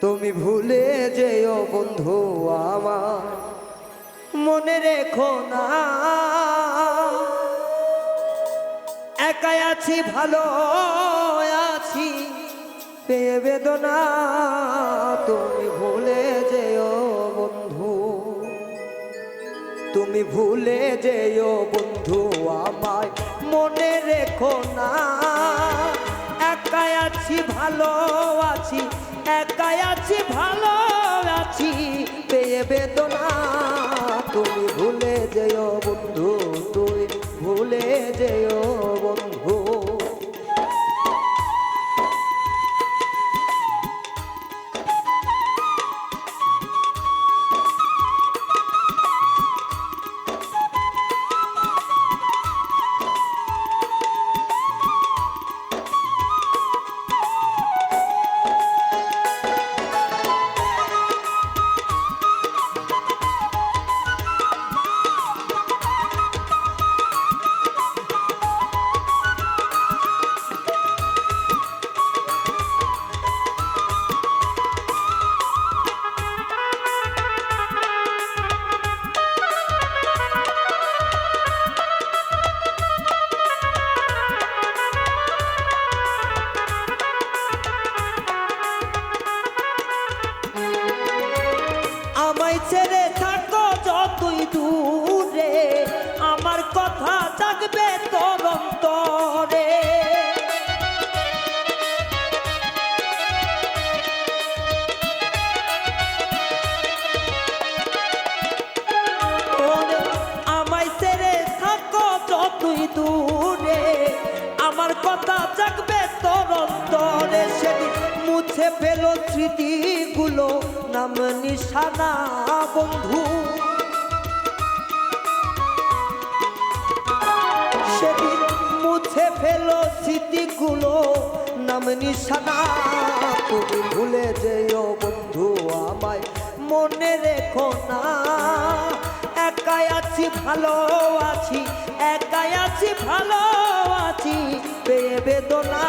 তুমি ভুলে যেও বন্ধু আমার। মনে রেখো না। একাই আছি, ভালো আছি। পেয়ে বেদনা, তুমি ভুলে যেও বন্ধু। তুমি ভুলে যেও বন্ধু আমায়। মনে রেখো না। একাই আছি, ভালো আছি। একাই আছি ভালো আছি। পেয়ে বেদনা তুমি ভুলে যেও বন্ধু তুই ভুলে যেও থাকবে তোর অন্তরে আমায় ছেড়ে থাকো যতই দূরে। আমার কথা থাকবে তোর অন্তরে সেদিন মুছে ফেলো স্মৃতিগুলো, নাম নিশানা বন্ধু। সেদিন মুছে ফেলো স্মৃতিগুলো, নাম নিশানা তুমি ভুলে যেও বন্ধু আমায়। মনে রেখো না, একাই আছি, ভালো আছি, একাই আছি, ভালো আছি, পেয়ে বেদনা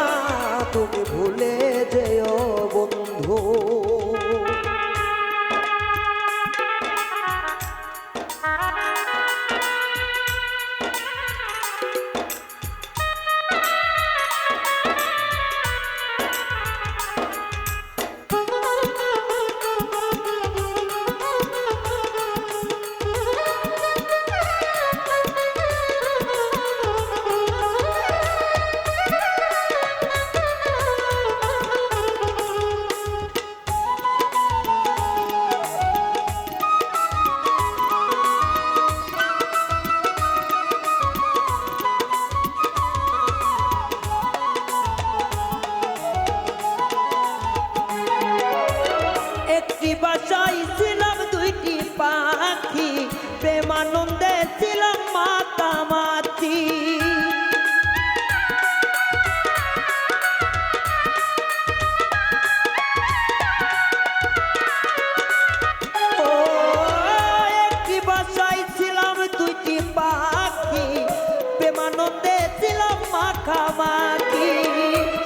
মাখামাখি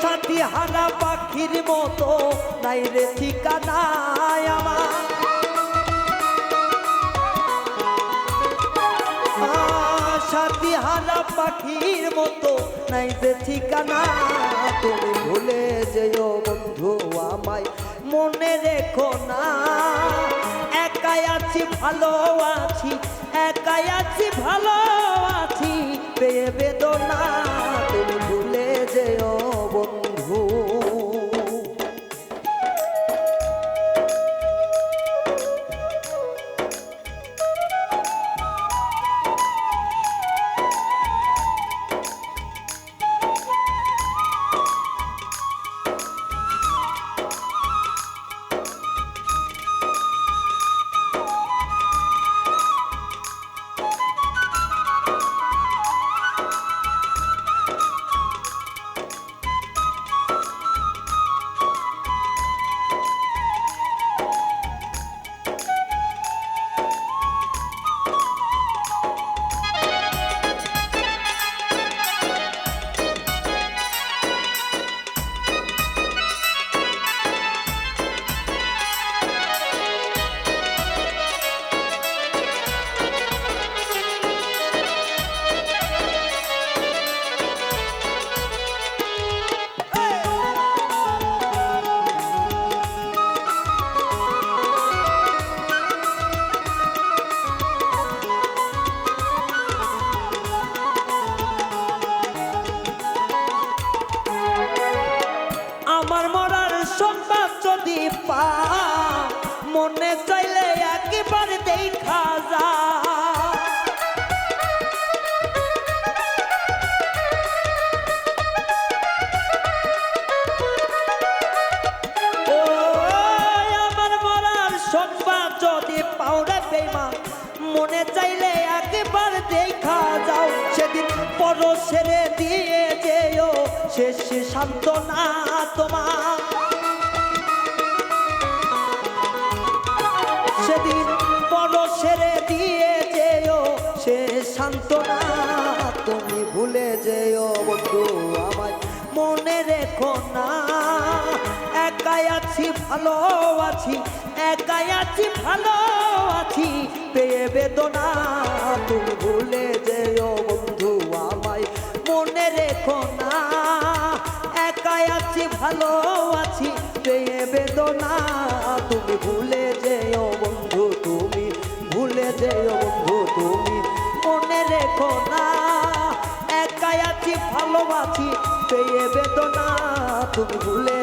সাথী পাখির মতো। নাই রে ঠিকানায় আমার। হারা পাখির মতো। নাই যে ঠিকানা তুমি ভুলে যেও বন্ধু আমায়। মনে রেখো না, একাই আছি, ভালো আছি, একাই আছি, ভালো মনে চাইলে একবার দেখা যাও। সেদিন পর ছেড়ে দিয়ে যেও। শেষ শান্ত না তোমার। সেদিন ভালো আছি একাই আছি ভালো আছি পেয়ে বেদনা তুমি ভুলে যেও বন্ধু আমায়, মনে রেখো না। একাই আছি ভালো আছি পেয়ে বেদনা তুমি ভুলে যেও বন্ধু, তুমি ভুলে যেও বন্ধু, তুমি মনে রেখো না। একাই আছি ভালো আছি পেয়ে বেদনা তুমি ভুলে তুমি ভুলে